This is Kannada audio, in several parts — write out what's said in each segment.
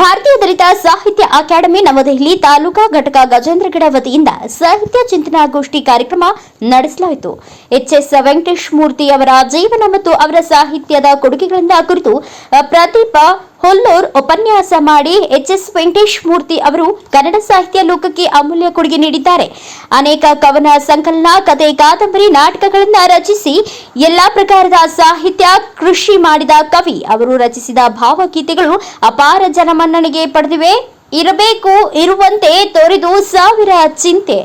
ಭಾರತೀಯ ದಲಿತ ಸಾಹಿತ್ಯ ಅಕಾಡೆಮಿ ನವದೆಹಲಿ ತಾಲೂಕಾ ಘಟಕ ಗಜೇಂದ್ರಗಡ ವತಿಯಿಂದ ಸಾಹಿತ್ಯ ಚಿಂತನಾ ಗೋಷ್ಠಿ ಕಾರ್ಯಕ್ರಮ ನಡೆಸಲಾಯಿತು. ಎಚ್ಎಸ್ ವೆಂಕಟೇಶ್ ಮೂರ್ತಿ ಅವರ ಜೀವನ ಮತ್ತು ಅವರ ಸಾಹಿತ್ಯದ ಕೊಡುಗೆಗಳಿಂದ ಕುರಿತು ಪ್ರದೀಪ ಹೊಲ್ಲೂರ್ ಉಪನ್ಯಾಸ ಮಾಡಿ ಎಚ್ ಎಸ್ ವೆಂಕಟೇಶ್ ಮೂರ್ತಿ ಅವರು ಕನ್ನಡ ಸಾಹಿತ್ಯ ಲೋಕಕ್ಕೆ ಅಮೂಲ್ಯ ಕೊಡುಗೆ ನೀಡಿದ್ದಾರೆ. ಅನೇಕ ಕವನ, ಸಂಕಲನ, ಕತೆ, ಕಾದಂಬರಿ ನಾಟಕಗಳನ್ನು ರಚಿಸಿ ಎಲ್ಲಾ ಪ್ರಕಾರದ ಸಾಹಿತ್ಯ ಕೃಷಿ ಮಾಡಿದ ಕವಿ. ಅವರು ರಚಿಸಿದ ಭಾವಗೀತೆಗಳು ಅಪಾರ ಜನಮನ್ನಣೆಗೆ ಪಡೆದಿವೆ. ಇರಬೇಕು, ಇರುವಂತೆ ತೊರೆದು ಸಾವಿರ ಚಿಂತೆ.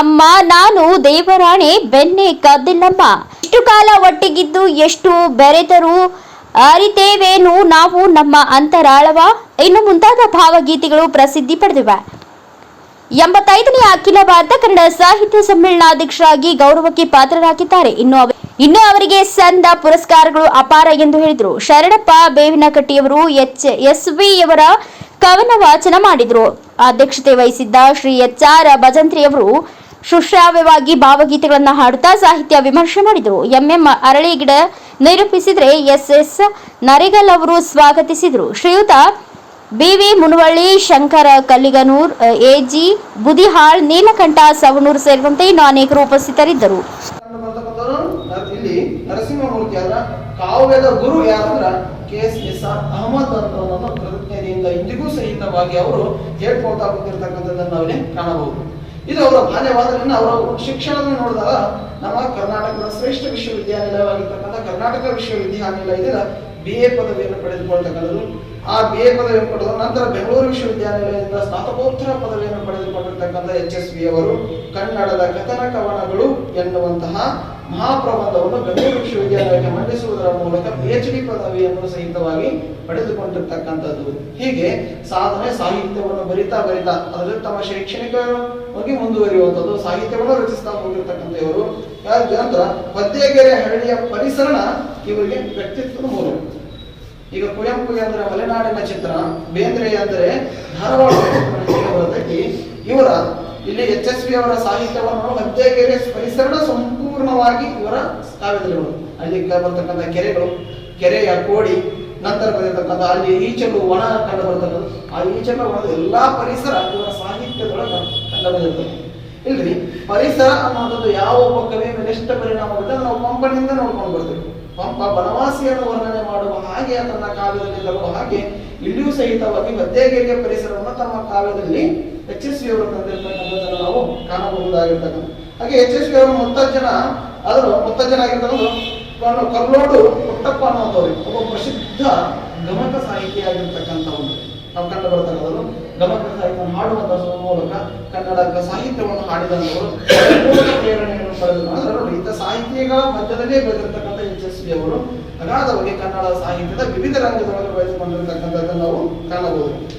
ಅಮ್ಮ, ನಾನು, ದೇವರಾಣೆ, ಬೆನ್ನೆ, ಕದ್ದಿಲ್ಲಮ್ಮ. ಇಷ್ಟು ಕಾಲ ಒಟ್ಟಿಗಿದ್ದು ಎಷ್ಟು ಬೆರೆತರೂ ಅರಿತೇವೇನು? ನಾವು ನಮ್ಮ ಅಂತರಾಳವ? ಇನ್ನು ಮುಂತಾದ ಭಾವಗೀತೆಗಳು ಪ್ರಸಿದ್ಧಿ ಪಡೆದಿವೆ. ಎಂಬತ್ತೈದನೇ ಅಖಿಲ ಭಾರತ ಕನ್ನಡ ಸಾಹಿತ್ಯ ಸಮ್ಮೇಳನಾಧ್ಯಕ್ಷರಾಗಿ ಗೌರವಕ್ಕೆ ಪಾತ್ರರಾಗಿದ್ದಾರೆ. ಇನ್ನು ಇನ್ನು ಅವರಿಗೆ ಸಂದ ಪುರಸ್ಕಾರಗಳು ಅಪಾರ ಎಂದು ಹೇಳಿದರು. ಶರಣಪ್ಪ ಬೇವಿನಕಟ್ಟಿಯವರು ಎಚ್ ಎಸ್ ವಿಯವರ ಕವನ ವಾಚನ ಮಾಡಿದರು. ಅಧ್ಯಕ್ಷತೆ ವಹಿಸಿದ್ದ ಶ್ರೀ ಎಚ್ ಆರ್ ಭಜಂತ್ರಿಯವರು ಸುಶ್ರಾವ್ಯವಾಗಿ ಭಾವಗೀತೆಗಳನ್ನು ಹಾಡುತ್ತಾ ಸಾಹಿತ್ಯ ವಿಮರ್ಶೆ ಮಾಡಿದರು. ಎಂಎಂ ಅರಳಿಗಿಡ ನಿರೂಪಿಸಿದರೆ ಎಸ್ ಎಸ್ ನರಿಗಲ್ ಅವರು ಸ್ವಾಗತಿಸಿದರು. ಶ್ರೀಯುತ B V Munavalli, Shankar Kalliganur A G Budihal, Neelakantha, Savanur ಸೇರಿದಂತೆ ಇನ್ನು ಅನೇಕರು ಉಪಸ್ಥಿತರಿದ್ದರು. ಕಾವ್ಯದ ಗುರು ಯಾರಂದ್ರ K S S R Ahmad ಅಂತವರನ್ನು ಕೃತಜ್ಞತೆಯಿಂದ ಇಂದಿಗೂ ಸಹಿತವಾಗಿ ಅವರು ಹೇಳ್ಕೊಳ್ತಾ ಬಂದಿರತಕ್ಕಂಥದ್ದನ್ನು ನಾವಿಲ್ಲಿ ಕಾಣಬಹುದು. ಇದು ಅವರ ಬಾಲ್ಯವಾದ್ರಿಂದ ಅವರ ಶಿಕ್ಷಣವನ್ನು ನೋಡಿದಾಗ ನಮ್ಮ ಶ್ರೇಷ್ಠ ವಿಶ್ವವಿದ್ಯಾನಿಲಯವಾಗಿರ್ತಕ್ಕಂಥ ಕರ್ನಾಟಕ ವಿಶ್ವವಿದ್ಯಾನಿಲಯದಿಂದ ಬಿ ಎ ಪದವಿಯನ್ನು ಪಡೆದುಕೊಳ್ತಕ್ಕಂಥದ್ದು. ಆ ಬಿ ಎ ಪದವಿಯನ್ನು ಪಡೆದ ನಂತರ ಬೆಂಗಳೂರು ವಿಶ್ವವಿದ್ಯಾನಿಲಯದಿಂದ ಸ್ನಾತಕೋತ್ತರ ಪದವಿಯನ್ನು ಪಡೆದುಕೊಂಡಿರ್ತಕ್ಕಂಥ ಎಚ್ ಎಸ್ ವಿ ಅವರು ಕನ್ನಡದ ಕಥನ ಕವನಗಳು ಎನ್ನುವಂತಹ ಮಹಾಪ್ರಬಂಧವನ್ನು ಬೆಂಗಳೂರು ವಿಶ್ವವಿದ್ಯಾಲಯಕ್ಕೆ ಮಂಡಿಸುವುದರ ಮೂಲಕ ಪಿ ಎಚ್ ಡಿ ಪದವಿಯನ್ನು ಸಹಿತವಾಗಿ ಪಡೆದುಕೊಂಡಿರ್ತಕ್ಕಂಥದ್ದು. ಹೀಗೆ ಸಾಧನೆ ಸಾಹಿತ್ಯವನ್ನು ಬರಿತಾ ಬರಿತಾ ಅದರಲ್ಲಿ ತಮ್ಮ ಶೈಕ್ಷಣಿಕವಾಗಿ ಮುಂದುವರಿಯುವಂಥದ್ದು, ಸಾಹಿತ್ಯವನ್ನು ರಚಿಸ್ತಾ ಹೋಗಿರ್ತಕ್ಕಂಥ ಇವರು ಯಾರು ನಂತರ ಪದ್ಯಗೆರೆ ಹಳ್ಳಿಯ ಪರಿಸರಣ ಇವರಿಗೆ ವ್ಯಕ್ತಿತ್ವದ ಮೂಲ. ಈಗ ಕುವೆಂಪು ಅಂದ್ರೆ ಮಲೆನಾಡಿನ ಚಿತ್ರ ಬೇಂದ್ರೆ ಅಂದರೆ ಧಾರವಾಡ ಇವರ ಇಲ್ಲಿ ಎಚ್ ಎಸ್ ಪಿ ಅವರ ಸಾಹಿತ್ಯವನ್ನು ಕೆರೆ ಪರಿಸರ ಸಂಪೂರ್ಣವಾಗಿ ಇವರ ಕಾವ್ಯದಲ್ಲಿ. ಅಲ್ಲಿ ಬರ್ತಕ್ಕಂಥ ಕೆರೆಗಳು, ಕೆರೆಯ ಕೋಡಿ, ನಂತರ ಬರತಕ್ಕಂಥ ಅಲ್ಲಿ ಈಚಲು ಒಣ ಕಂಡು ಬರ್ತಕ್ಕಂಥ ಆ ಈಚಲು ಒಣದ ಎಲ್ಲಾ ಪರಿಸರ ಇವರ ಸಾಹಿತ್ಯದೊಳಗೆ ಕಂಡು ಬಂದಿರ್ತದೆ ಇಲ್ರಿ, ಪರಿಸರ ಅನ್ನೋದು ಯಾವ ಒಬ್ಬ ಕವಿಯ ಮೇಲೆ ಎಷ್ಟು ಪರಿಣಾಮ ಬರುತ್ತೆ ನಾವು ಪಂಪನಿಂದ ನೋಡ್ಕೊಂಡು ಬರ್ತೇವೆ ಪಂಪ ಬನವಾಸಿಯನ್ನು ವರ್ಣನೆ ಮಾಡುವ ಹಾಗೆ ತನ್ನ ಕಾವ್ಯದಲ್ಲಿ ತರುವ ಹಾಗೆ ಇಲ್ಲಿಯೂ ಸಹಿತವಾಗಿ ಮಧ್ಯಗೇರಿಯ ಪರಿಸರವನ್ನು ತಮ್ಮ ಕಾವ್ಯದಲ್ಲಿ ಎಚ್ ಎಸ್ ವಿ ಅವರು ತಂದಿರ್ತಕ್ಕಂಥದ್ದನ್ನು ನಾವು ಕಾಣಬಹುದಾಗಿರ್ತಕ್ಕಂಥ ಹಾಗೆ ಎಚ್ ಎಸ್ ವಿ ಅವರು ಮುತ್ತಜ್ಜನ ಆದರೂ ಮುತ್ತಜ್ಜನ ಆಗಿರ್ತಕ್ಕಂಥದ್ದು ಕಲ್ಲೋಡು ಪುಟ್ಟಪ್ಪ ಅನ್ನೋದವ್ರಿಗೆ ಒಬ್ಬ ಪ್ರಸಿದ್ಧ ಗಮಕ ಸಾಹಿತಿಯಾಗಿರ್ತಕ್ಕಂಥ ಒಂದು. ನಾವು ಕಂಡು ಬರ್ತಕ್ಕಂಥದ್ದು ಗಮಕ ಸಾಹಿತ್ಯ ಹಾಡುವಂತ ಮೂಲಕ ಕನ್ನಡ ಸಾಹಿತ್ಯವನ್ನು ಹಾಡಿದಂಥವರು ಪ್ರೇರಣೆಯನ್ನು ಪಡೆದ ಅದರ ಇಂಥ ಸಾಹಿತಿಗಳ ಮಧ್ಯದಲ್ಲೇ ಬೆಳೆದಿರ್ತಕ್ಕಂಥ ಎಚ್ ಎಸ್ ವಿ ಅವರು. ಅಗಾಧವಾಗಿ ಕನ್ನಡ ಸಾಹಿತ್ಯದ ವಿವಿಧ ರಂಗದೊಳಗೆ ಬೆಳೆದುಕೊಂಡಿರತಕ್ಕಂಥದ್ದನ್ನು ನಾವು ಕಾಣಬಹುದು.